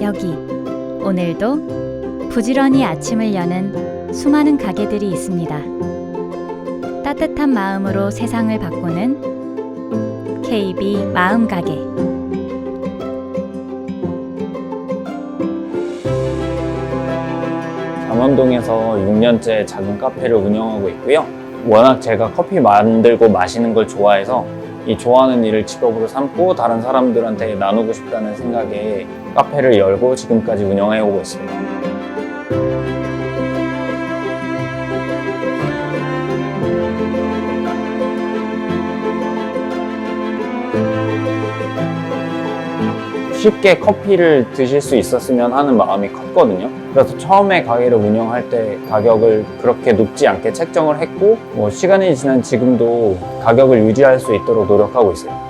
여기 오늘도 부지런히 아침을 여는 수많은 가게들이 있습니다. 따뜻한 마음으로 세상을 바꾸는 KB 마음 가게. 잠원동에서 6년째 작은 카페를 운영하고 있고요. 워낙 제가 커피 만들고 마시는 걸 좋아해서 이 좋아하는 일을 직업으로 삼고 다른 사람들한테 나누고 싶다는 생각에 카페를 열고 지금까지 운영해 오고 있습니다. 쉽게 커피를 드실 수 있었으면 하는 마음이 컸거든요. 그래서 처음에 가게를 운영할 때 가격을 그렇게 높지 않게 책정을 했고, 뭐 시간이 지난 지금도 가격을 유지할 수 있도록 노력하고 있어요.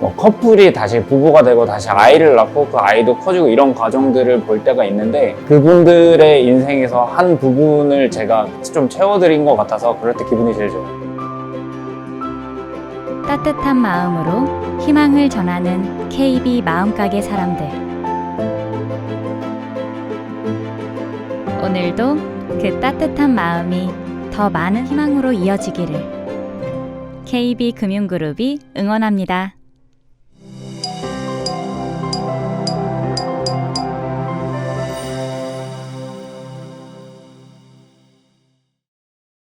뭐 커플이 다시 부부가 되고 다시 아이를 낳고 그 아이도 커지고 이런 과정들을 볼 때가 있는데 그분들의 인생에서 한 부분을 제가 좀 채워드린 것 같아서 그럴 때 기분이 제일 좋아요. 따뜻한 마음으로 희망을 전하는 KB 마음가게 사람들. 오늘도 그 따뜻한 마음이 더 많은 희망으로 이어지기를 KB 금융그룹이 응원합니다.